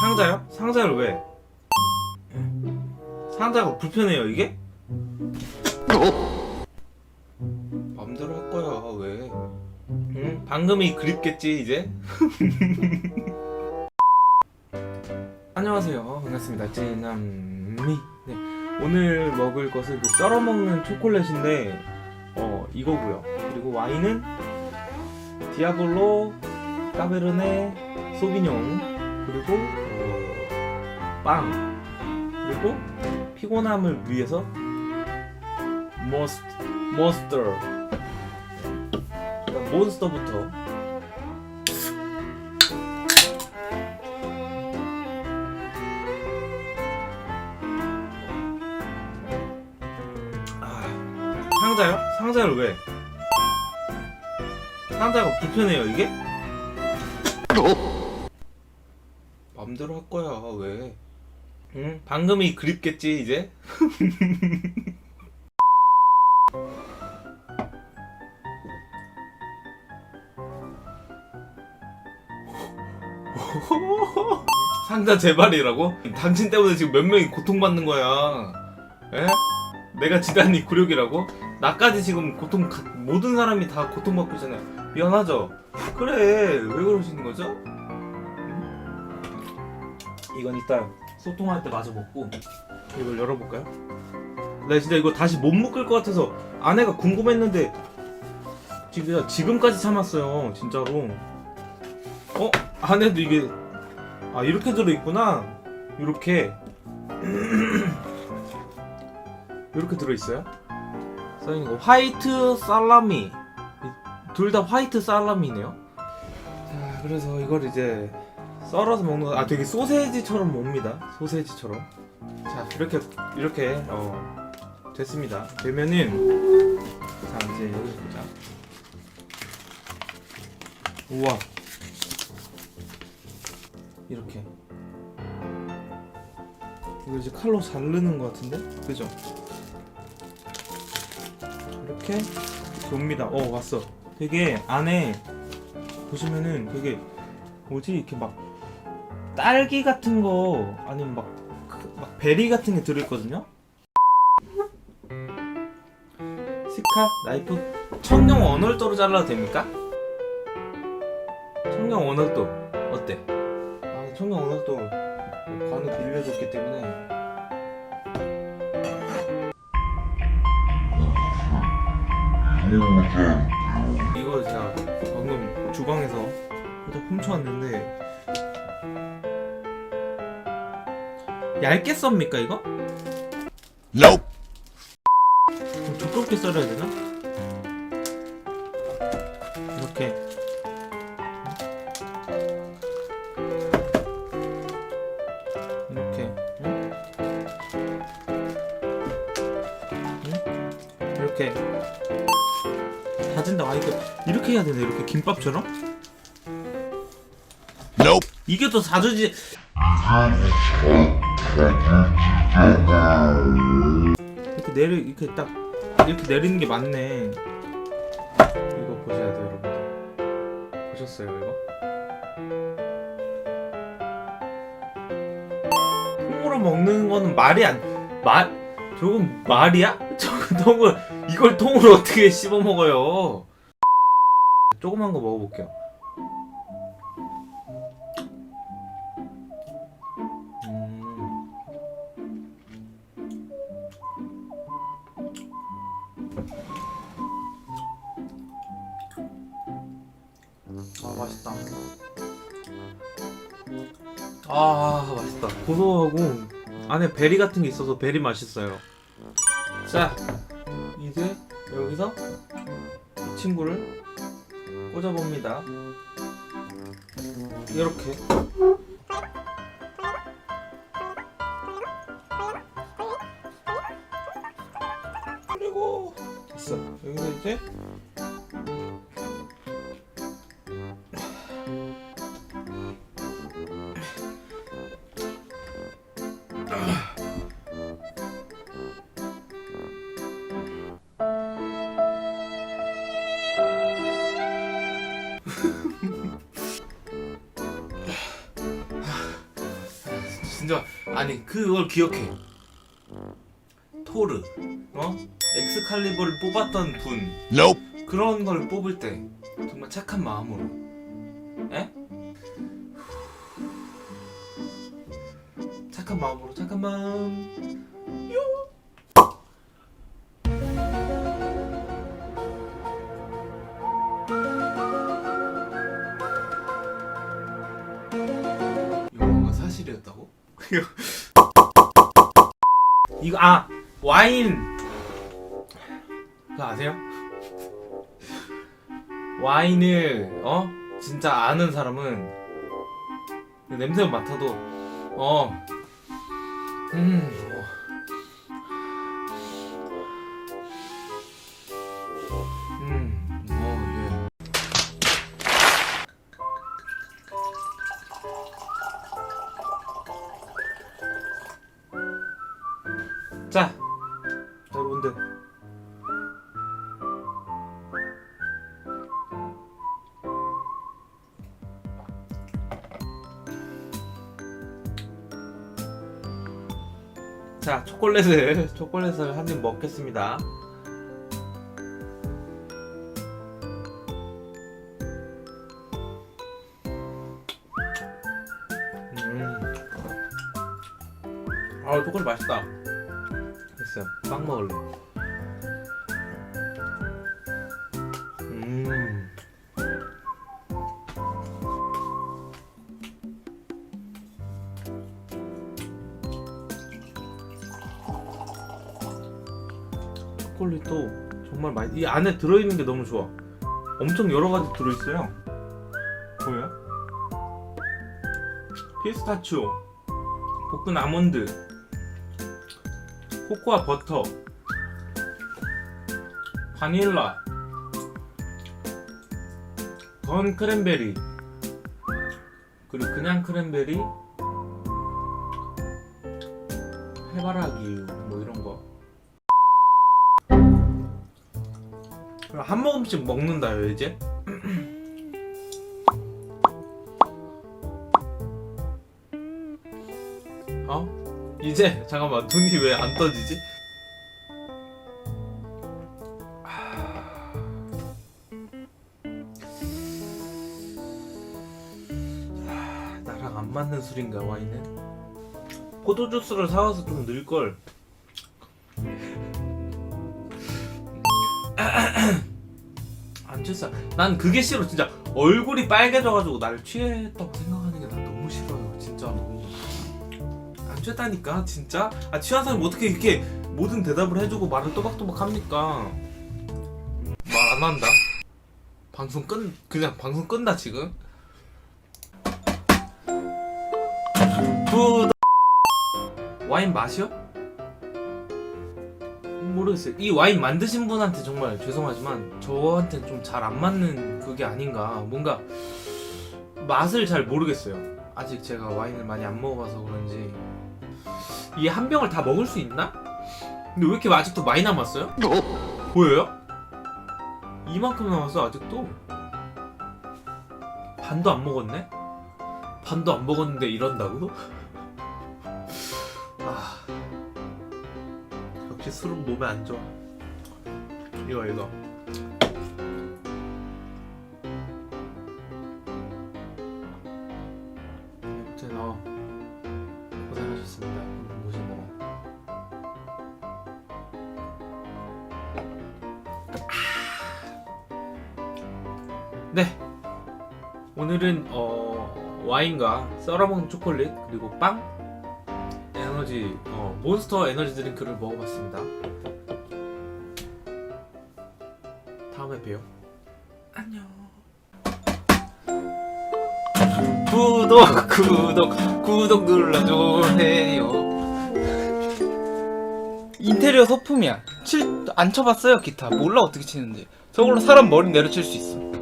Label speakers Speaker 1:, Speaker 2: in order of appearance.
Speaker 1: 상자요? 상자를 왜? 상자가 불편해요 이게? 맘대로 할 거야 왜? 응? 방금이 그립겠지 이제? 안녕하세요 반갑습니다 찐남미 네, 오늘 먹을 것은 그 썰어 먹는 초콜릿인데 어 이거고요 그리고 와인은 디아블로 까베르네 소비뇽 그리고 어, 빵 그리고 피곤함을 위해서 머스트 머스터 일단 몬스터부터 아, 상자요? 상자를 왜? 상자가 불편해요 이게? 맘대로 할 거야 왜? 응? 방금이 그립겠지 이제? 상자 제발이라고? 당신 때문에 지금 몇 명이 고통받는 거야. 에? 내가 지단이 굴욕이라고? 나까지 지금 고통 가- 모든 사람이 다 고통받고 있잖아요. 미안하죠? 그래 왜 그러시는 거죠? 음? 이건 이따 소통할 때 마저 먹고 이걸 열어볼까요? 나 진짜 이거 다시 못 묶을 것 같아서 아내가 궁금했는데 지금 지금까지 참았어요 진짜로. 어 안에도 이게 아 이렇게 들어 있구나. 이렇게 이렇게 들어 있어요. 써 있는 거 화이트 살라미. 둘 다 화이트 살라미네요. 자 그래서 이걸 이제 썰어서 먹는 거. 아 되게 소세지처럼 mov니다. 소세지처럼. 자 이렇게 이렇게 어 됐습니다. 되면은 자 이제 여기 보자. 우와 이렇게 이거 이제 칼로 자르는 것 같은데 그죠? 이렇게 옵니다. 어 왔어. 되게 안에 보시면은 되게 뭐지 이렇게 막 딸기 같은 거 아니면 막, 그- 막 베리 같은 게 들어있거든요. 시카 나이프 청룡 언월도로 잘라도 됩니까? 청룡 언월도 어때? 아 청룡 언월도 관우 빌려줬기 때문에 이거 제가 방금 주방에서 훔쳐왔는데 얇게 썹니까 이거?
Speaker 2: Nope.
Speaker 1: 좀 두껍게 썰어야 되나? 이렇게 이렇게 응? 응? 이렇게 다진다 아 이거 이렇게 해야 되네 이렇게 김밥처럼
Speaker 2: Nope.
Speaker 1: 이게 더 자주지 이렇게 내리 이렇게 딱 이렇게 내리는 게 맞네. 이거 보셔야 돼요, 여러분. 보셨어요, 이거? 통으로 먹는 거는 말이 안 말 조금 말이야? 저거 통을 이걸 통으로 어떻게 씹어 먹어요? 조그만 거 먹어볼게요. 아 맛있다. 고소하고 안에 베리 같은 게 있어서 베리 맛있어요. 자 이제 여기서 이 친구를 꽂아봅니다. 이렇게. 그리고 됐어. 여기서 이제 진짜 아니 그걸 기억해. 토르. 어? 엑스칼리버를 뽑았던 분.
Speaker 2: Nope.
Speaker 1: 그런 걸 뽑을 때 정말 착한 마음으로. 에? 착한 마음으로 착한 마음. 이거가 사실이었다고? 이거 아 와인. 그거 아세요? 와인을 어? 진짜 아는 사람은 그 냄새만 맡아도 어. 음, 자, 초콜릿을 초콜릿을 한 입 먹겠습니다. 음. 아, 초콜릿 맛있다. 됐어. 빵 먹을래. 초콜릿 도 정말 많이 이 안에 들어있는 게 너무 좋아. 엄청 여러 가지 들어있어요. 보여요? 피스타치오, 볶은 아몬드, 코코아 버터, 바닐라, 건 크랜베리, 그리고 그냥 크랜베리, 해바라기 뭐 이런 거. 한 모금씩 먹는다요 이제? 어? 이제 잠깐만 눈이 왜 안 떠지지? 아, 나랑 안 맞는 술인가 와인은? 포도 주스를 사와서 좀 넣을 걸. 안 취했어. 난 그게 싫어. 진짜 얼굴이 빨개져가지고 날 취했다고 생각하는 게 난 너무 싫어요. 진짜로. 안 취했다니까 진짜. 아 취한 사람이 어떻게 이렇게 모든 대답을 해주고 말을 또박또박 합니까? 말 안 한다. 방송 끝 그냥 방송 끝나 지금. 부 와인 마셔? 모르겠어요. 이 와인 만드신 분한테 정말 죄송하지만 저한테 좀 잘 안 맞는 그게 아닌가. 뭔가 맛을 잘 모르겠어요. 아직 제가 와인을 많이 안 먹어봐서 그런지 이한 병을 다 먹을 수 있나? 근데 왜 이렇게 아직도 많이 남았어요? 보여요? 이만큼 남았어 아직도 반도 안 먹었네? 반도 안 먹었는데 이런다고? 역시 술은 몸에 안 좋아. 이거 이거. 아무튼 어 고생하셨습니다. 오늘 모시느라 네. 오늘은 어 와인과 썰어먹는 초콜릿 그리고 빵 에너지 어, 몬스터 에너지 드링크를 먹어봤습니다. 다음에 봬요. 안녕. 구독 구독 구독 눌러주세요.
Speaker 3: 인테리어 소품이야. 칠, 안 쳐봤어요, 기타. 몰라, 어떻게 치는지. 저걸로 사람 머리 내려칠 수 있어.